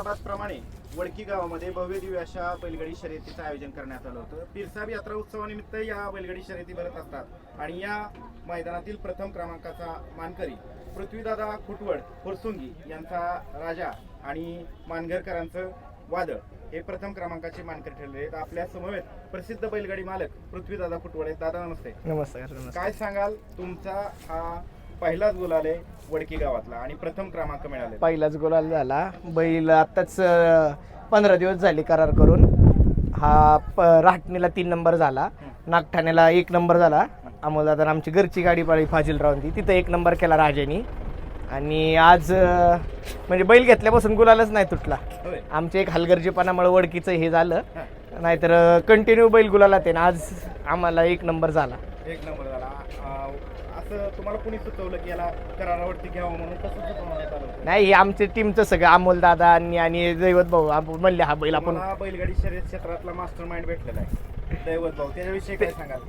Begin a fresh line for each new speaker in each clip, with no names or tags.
प्रमाणे वडकी गावामध्ये भव्य दिव्य अशा बैलगाडी शर्यतीचं आयोजन करण्यात आलं होतं. पिरसाब यात्रा उत्सवानिमित्त या बैलगाडी शर्यती भरत असतात आणि या मैदानातील प्रथम क्रमांकाचा मानकरी पृथ्वीदादा खुटवड फुरसुंगी यांचा राजा आणि मानघरकरांचं वादळ हे प्रथम क्रमांकाचे मानकरी ठरले आहेत. आपल्या समवेत प्रसिद्ध बैलगाडी मालक पृथ्वीदादा खुटवड आहेत. दादा नमस्ते.
नमस्कार
काय सांगाल? तुमचा हा पहिलाच गुलाल आहे वडकी गावातला आणि प्रथम क्रमांक मिळाले
पहिलाच गोलाल झाला. बैल आत्ताच पंधरा दिवस झाले करार करून. हा प राहटणीला तीन नंबर झाला. नागठाण्याला एक नंबर झाला. अमोलदादा आमची घरची गाडी पाळी फाजीलरावांची तिथं एक नंबर केला राजानी. आणि आज अं, म्हणजे बैल घेतल्यापासून गुलालच नाही तुटला.
होय.
आमच्या एक हलगर्जीपणामुळे वडकीचं हे झालं.
हा.
नाहीतर कंटिन्यू बैल गुलाला ते आज आम्हाला एक नंबर झाला.
एक नंबर झाला. असं तुम्हाला कुणी सुचवलं की याला करारावरती घ्यावं म्हणून? कसं सुचवण्यात आलं?
नाही हे आमच्या टीमचं सगळं अमोल दादा आणि आणि दैवत भाऊ आपण म्हणले हा बैल आपण
बैलगाडी शर्यत क्षेत्रातला मास्टर माइंड भेटलेला आहे. दैवत भाऊ त्याच्याविषयी काय सांगाल?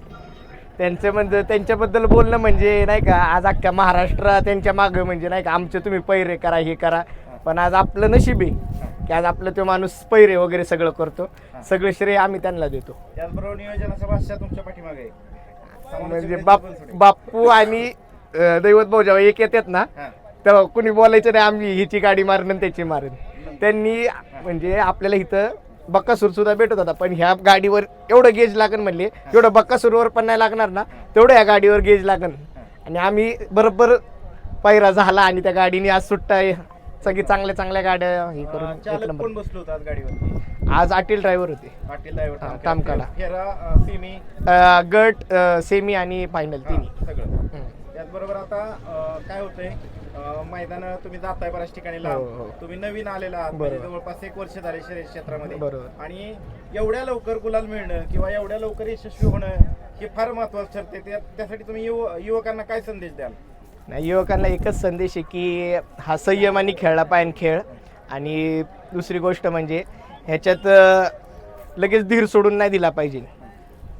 त्यांचं म्हणजे त्यांच्याबद्दल बोलणं म्हणजे नाही का आज अख्ख्या महाराष्ट्र त्यांच्या मागं म्हणजे नाही का आमचे तुम्ही पैरे करा हे करा. पण आज आपलं नशीब आहे की आज आपलं तो माणूस पैरे वगैरे सगळं करतो. सगळं श्रेय आम्ही त्यांना देतो.
त्याचबरोबर नियोजनाचा बादशाह तुमच्या पाठीमागे आहे.
म्हणजे बाप. बाप्पू आणि अं, दैवत भाऊ जेव्हा एक येतात ना. तेव्हा कुणी बोलायचं नाही आम्ही हिची गाडी मारण त्याची मारण त्यांनी म्हणजे आपल्याला इथं बक्कासूर सुद्धा भेटत होता पण ह्या गाडीवर एवढं गेज लागन म्हणले एवढं बक्कासूरवर पण नाही लागणार ना तेवढं या गाडीवर गेज लागन आणि आम्ही बरोबर पायरा झाला आणि त्या गाडीने आज सुट्टा सगळी चांगल्या चांगल्या गाड्या हे करून एक
चालक
नंबर
कोण बसलो होतं आज गाडीवरती
आज अटील ड्रायव्हर होते
पाटील ड्रायव्हर
तामकाला.
फेरा सेमी
अं, गट सेमी आणि फायनल तिन्ही
सगळं
हम्म.
त्याचबरोबर आता अं, काय होतंय मैदान तुम्ही जाताय बऱ्याच ठिकाणी
हो,
लांब
हो.
तुम्ही नवीन आलेला आहात म्हणजे
बरोबर.
जवळपास एक वर्ष झाले शर्यत क्षेत्रामध्ये
बरोबर.
आणि एवढ्या लवकर गुलाल मिळणं किंवा एवढ्या लवकर यशस्वी होणं हे फार महत्वाचं ठरते त्या- त्यासाठी तुम्ही युव- युवकांना काय संदेश द्याल
नाही युवकांना एकच संदेश आहे की हा संयमाने खेळला पाहिजे खेळ आणि दुसरी गोष्ट म्हणजे ह्याच्यात लगेच धीर सोडून नाही दिला पाहिजे.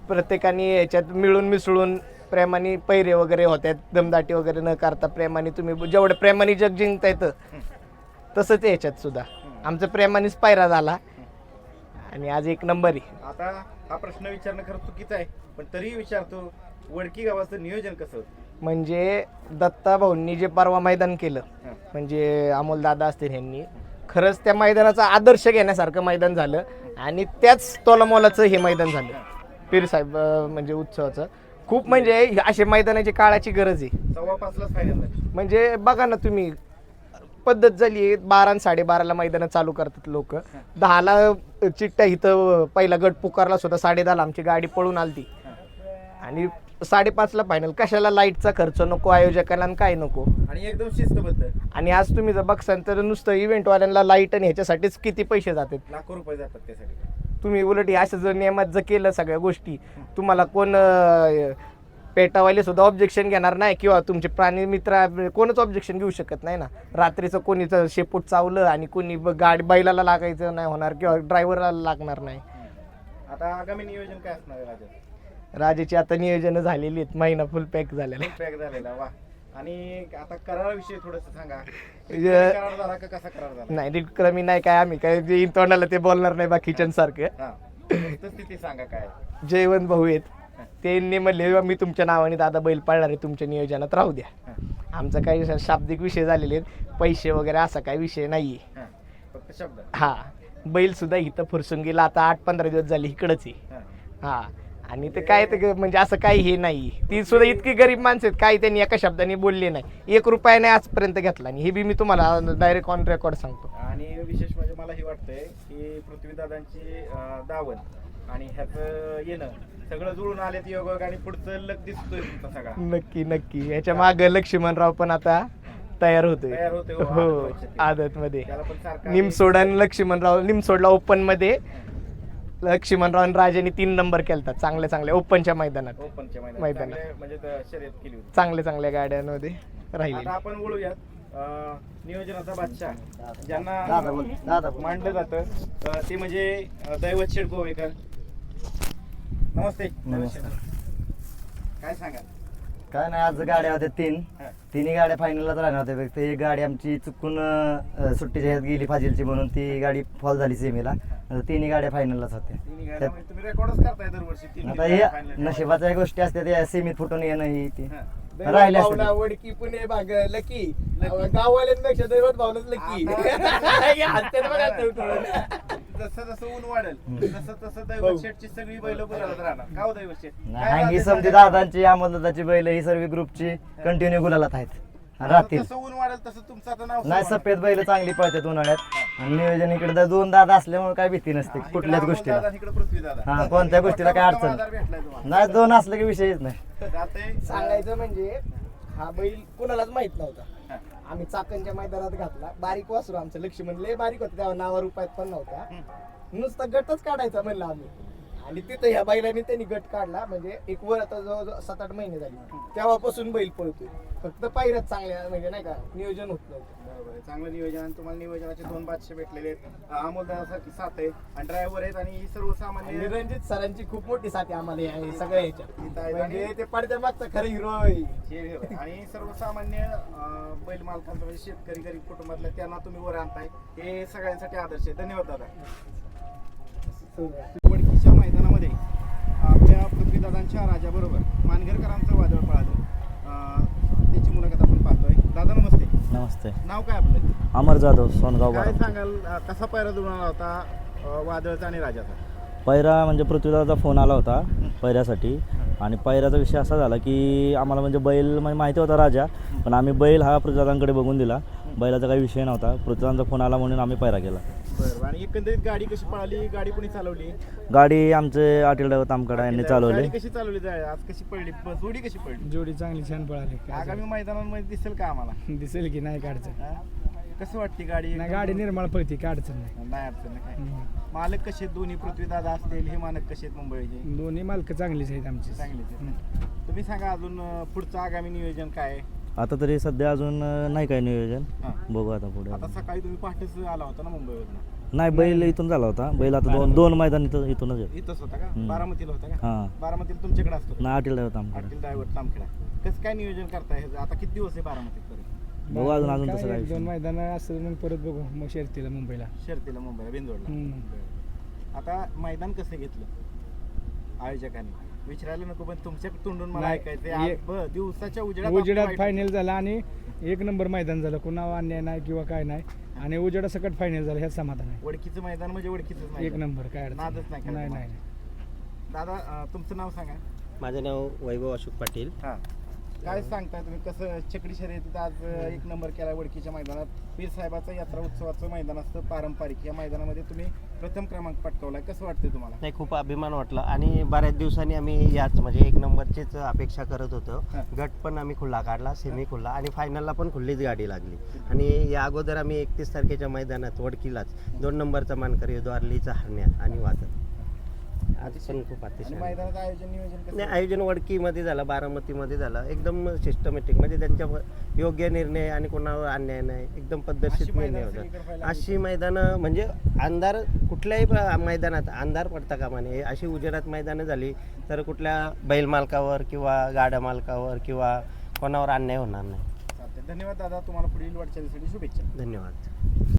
प्रत्येकाने ह्याच्यात मिळून मिसळून प्रेमाने पैरे वगैरे होत्यात दमदाटी वगैरे न करता प्रेमाने तुम्ही जेवढं प्रेमाने जग जिंकता येतं तसंच ह्याच्यात सुद्धा. आमचं प्रेमानेच पायरा झाला. आणि आज एक नंबर आहे.
आता हा प्रश्न विचारणं खरं चुकीचं आहे पण तरीही विचारतो वडकी गावाचं नियोजन कसं होतं?
म्हणजे दत्ता भाऊंनी जे परवा मैदान केलं. म्हणजे अमोल दादा असतील यांनी खरंच त्या मैदानाचा आदर्श घेण्यासारखं मैदान झालं आणि त्याच तोलामोलाचं हे मैदान झालं. पीर साहेब अं, म्हणजे उत्सवाचं. खूप म्हणजे असे मैदानाची काळाची गरज आहे. म्हणजे बघा ना तुम्ही पद्धत झाली आहे बारा साडेबाराला मैदानं चालू करतात लोक. दहाला चिट्ट्या इथं पहिला गट पुकारला सुद्धा साडेदहाला आमची गाडी पळून आलती. आणि साडेपाचला फायनल कशाला लाईटचा खर्च नको आयोजकांना आणि काय नको?
आणि एकदम शिस्तबद्ध.
आणि आज तुम्ही जर बघसाल तर नुसतं इव्हेंटवाल्यांना लाइट आणि ह्याच्यासाठीच किती पैसे जातात?
लाखो रुपये जातात त्यासाठी.
तुम्ही उलट हे असं जर नियमात जर केलं सगळ्या गोष्टी तुम्हाला कोण अं, पेटावाले सुद्धा ऑब्जेक्शन घेणार नाही किंवा तुमचे प्राणी मित्र कोणच ऑब्जेक्शन घेऊ शकत नाही ना. रात्रीचं कोणीच शेपूट चावलं आणि कोणी ब- गाडी बैलाला लागायचं नाही होणार किंवा ड्रायव्हरला लागणार नाही.
आता आगामी नियोजन काय असणार आहे राजा
राजेची आता नियोजन झालेली आहेत. महिना फुल पॅक झालेला आहे.
पॅक झालेला वा. आणि आता कराराविषयी थोडस सांगा.
म्हणजे-
करार झाला का कसा करार झाला?
नाही रिक्रमी नाही काय आम्ही. काय जे तोंडाला ते बोलणार नाही बाकीच्या सारखं
हा. स्थिती सांगा काय
जयवंत भाऊ आहेत. त्यांनी म्हणले मी तुमच्या नावाने दादा बैल पाळणार आहे. तुमच्या नियोजनात राहू द्या.
हा,
आमचा काही असा शाब्दिक विषय झालेले आहेत. पैसे वगैरे असा काही विषय नाही
हा. फक्त शब्द.
हा. बैल सुद्धा इथं फुरसून गेला आता आठ पंधरा दिवस झाले इकडंच आहे.
हा.
हा. आणि ते काय ते ग- म्हणजे असं काही हे नाही. ती सुद्धा इतकी गरीब माणसं आहेत काही त्यांनी एका शब्दाने बोलले नाही. एक रुपया नाही आजपर्यंत घेतला आणि हे बी मी तुम्हाला डायरेक्ट ऑन रेकॉर्ड सांगतो.
आणि विशेष म्हणजे मला हे वाटतंय की पृथ्वीदादांची अं, दावण आणि ह्याचं येणं सगळं जुळून आलेत योग आणि पुढचं लग दिसतोय तुमचा सगळा.
नक्की नक्की. ह्याच्या मागे लक्ष्मणराव पण आता तयार होतोय
तयार होतोय, हो,
हो
आदत ते.
मध्ये
त्याला पण सारखा
निमसोड आणि लक्ष्मणराव निमसोडला ओपनमध्ये. लक्ष्मणराव आणि राजाने तीन नंबर केलतात चांगल्या चांगल्या ओपनच्या मैदानात.
ओपनच्या मैदानात.
मैदानात.
चांगले म्हणजे त- शर्यत केली होती.
चांगल्या चांगल्या गाड्यांमध्ये राहिले
आता आपण अं, नियोजनाचा बादशाह ज्यांना मांडलं जातं अं, ते म्हणजे अं, दैवत शेठ गोवेकर नमस्ते. दैवत शेठ. काय सांगा
काय नाही आज गाड्या होत्या तीन.
हा.
तिन्ही गाड्या फायनललाच राहणार होत्या फक्त एक गाडी आमची चुकून अं, सुट्टीच्या ह्यात गेली फाजीलची म्हणून ती गाडी फॉल झाली सेमीला तिन्ही गाड्या फायनललाच होत्या.
तिन्ही गाड्या
त्यात-
म्हणजे तुम्ही रेकॉर्डच करताय दरवर्षी तीन
आता
final.
नशिबाच्या गोष्टी असतात या सेमीत फुटून येणं ही ती.
हा.
राहिल्या
भावना
असतात
वडकी पुणे भाग लकी. गाववाल्यांपेक्षा दैवत भावनाच लकी. हे बघा.
जसं जसं ऊन वाढेल तसं तसं
हो.
सगळी बैल राहणार. का हो
नाही ही समजी दादांची अमोलदाची बैल ही सर्व ग्रुपची कंटिन्यू गुलालात आहेत. राहतील.
ऊन वाढेल तसं तुमचं आता नाव
नाही. सफेद बैल चांगली पळतात उन्हाळ्यात. आणि नियोजन इकडे तर दोन दादा असल्यामुळे काय भीती नसते कुठल्याच गोष्टीला.
दादा, इकडं पृथ्वी दादा.
हा कोणत्या गोष्टीला काय अडचण. नाही दोन असलं की विषयच नाही.
सांगायचं म्हणजे हा बैल कोणालाच माहीत नव्हता. आम्ही चाकणच्या मैदानात घातला. बारीक वासरू आमचं. लक्ष म्हणले बारीक होतं. तेव्हा नावा रुपयात पण नव्हता नुसता गटच काढायचा म्हणलं आम्ही. आणि तिथं ह्या बैलाने त्यांनी गट काढला. म्हणजे एक वर आता जवळजवळ सात आठ महिने झाले. तेव्हापासून बैल पळतोय. फक्त पायऱ्यात चांगल्या म्हणजे नाही का नियोजन होत नव्हतं.
बरोबर आहे. चांगलं नियोजन आणि तुम्हाला नियोजनाचे दोन बादशे भेटलेले आहेत. अमोल दादासारखी साथ आहे आणि ड्रायव्हर आहेत आणि ही
आणि
सर्वसामान्य
रणजित सरांची खूप मोठी साथी आम्हाला या सगळ्या
इथं
ह्याच्यात म्हणजे
आणि-
ते पडद्या मागचा खरं हिरो आहे.
आणि सर्वसामान्य अं, बैल मालकांचं म्हणजे शेतकरी गरीब कुटुंबातल्या त्यांना तुम्ही वर आणताय. हे सगळ्यांसाठी आदर्श आहे. धन्यवाद दादा. वडकीच्या मैदानामध्ये आपल्या पृथ्वीदादांच्या राजाबरोबर मानगरकरांचं वादळ पळालं. त्याची मुलाखत आपण पाहतोय. दादा नमस्ते.
नमस्ते.
नाव काय आपलं?
अमर जाधव सोनगाव
काय सांगाल? कसा पैरा आला होता वादळचा आणि राजाचा?
पैरा म्हणजे पृथ्वीदाचा फोन आला होता पैऱ्यासाठी आणि पैऱ्याचा विषय असा झाला की आम्हाला म्हणजे बैल म्हणजे माहिती होता राजा पण आम्ही बैल हा पृथ्वीदादांकडे बघून दिला. बैलाचा काही विषय नव्हता. पृथ्वीदांचा फोन आला म्हणून आम्ही पैरा केला.
आणि एकंदरीत गाडी कशी पळाली? गाडी कोणी चालवली?
गाडी आमचे आटील तामकडा यांनी चालवली
गाडी कशी चालवली जाय आज कशी पडली जोडी कशी पडली
जोडी चांगली छान पळाली.
आगामी मैदानांमध्ये दिसेल का आम्हाला?
दिसेल की नाही अडचण
हा? कसं वाटते गाडी?
नाही गाडी निर्मळ पळती काय अडचण नाही.
नाही अडचण नाही काय?
हम्म.
मालक कसे आहेत? दोन्ही पृथ्वीदादा असतील हे मालक कसे आहेत मुंबईचे?
दोन्ही मालक चांगलीच आहेत आमची.
चांगलेच आहेत. तुम्ही सांगा अजून अं, पुढचं आगामी नियोजन काय आहे?
आता तरी सध्या अजून अं, नाही काय नियोजन.
हा.
बघू आता पुढे.
आता सकाळी तुम्ही पहाटेच आला होता ना मुंबईवरून?
नाही बैल इथून झाला होता. बैल आता दोन दोन मैदान इथं इथूनच आहे.
इथंच होता का?
हम्म.
बारामतीला होता का?
हां.
बारामतीला तुमच्याकडे असतो.
नाही आटील ड्रायव्हर तामकडे
आटील ड्रायव्हर तामखेडा कसं काय नियोजन करताय? ह्याचं? आता किती दिवस आहे बारामतीत तरी
बघू अजून अजून तसं काय
एक
विषय
दोन
नाही.
मैदान असं मग परत बघू. मग शर्तीला मुंबईला.
शर्तीला मुंबईला बिंदोडला.
हम्म.
आता मैदान कसं घेतलं? आयोजकांनी. विचारायला नको पण तुमच्या तोंडून मला
नाही,
आज ब- दिवसाच्या उजेडात
उजेडात फायनल झाला आणि एक नंबर मैदान झालं. कुणावर अन्याय नाही किंवा काय नाही. आणि उजेडा सकट फायनल झालं ह्याच समाधान आहे.
वडकीचं मैदान म्हणजे वडकीच
एक नंबर काय अडचण
नादच नाही.
नाही
करायचा
नाही.
दादा अं, तुमचं नाव सांगा.
माझं नाव वैभव अशोक पाटील.
हा. काय सांगताय तुम्ही? कसं चकडी शर्यतीत आज एक नंबर केला वडकीच्या मैदानात. पीर साहेबाचं यात्रा उत्सवाचं मैदान असतं पारंपरिक. या मैदानामध्ये तुम्ही प्रथम क्रमांक पटकावलाय. कसं वाटतंय तुम्हाला?
नाही खूप अभिमान वाटला. आणि बऱ्याच दिवसांनी आम्ही याच म्हणजे एक नंबरचीच अपेक्षा करत होतो. गट पण आम्ही खुल्ला काढला सेमी खुल्ला आणि फायनलला पण खुल्लीच गाडी लागली. आणि या अगोदर आम्ही एकतीस तारखेच्या मैदानात वडकीलाच दोन नंबरचा मानकरी द्वारलीचा हरण्या आणि वादळ आज पण खूप
आणि
अतिशय
मैदानाचं आयोजन नियोजन कसं?
नाही आयोजन वडकीमध्ये झालं बारामतीमध्ये झालं. एकदम सिस्टमॅटिक म्हणजे त्यांच्या योग्य निर्णय आणि कोणावर अन्याय नाही. एकदम
अशी
पद्धतशीर निर्णय
मैदानं सगळीकडे
होतात अशी मैदानं म्हणजे अंधार कुठल्याही मैदानात अंधार पडता कामा नये. अशी उजेडात मैदानं झाली तर कुठल्या बैल मालकावर किंवा गाड्या मालकावर किंवा कोणावर अन्याय होणार नाही.
चालतंय. धन्यवाद दादा तुम्हाला पुढील वाटचालीसाठी शुभेच्छा.
धन्यवाद.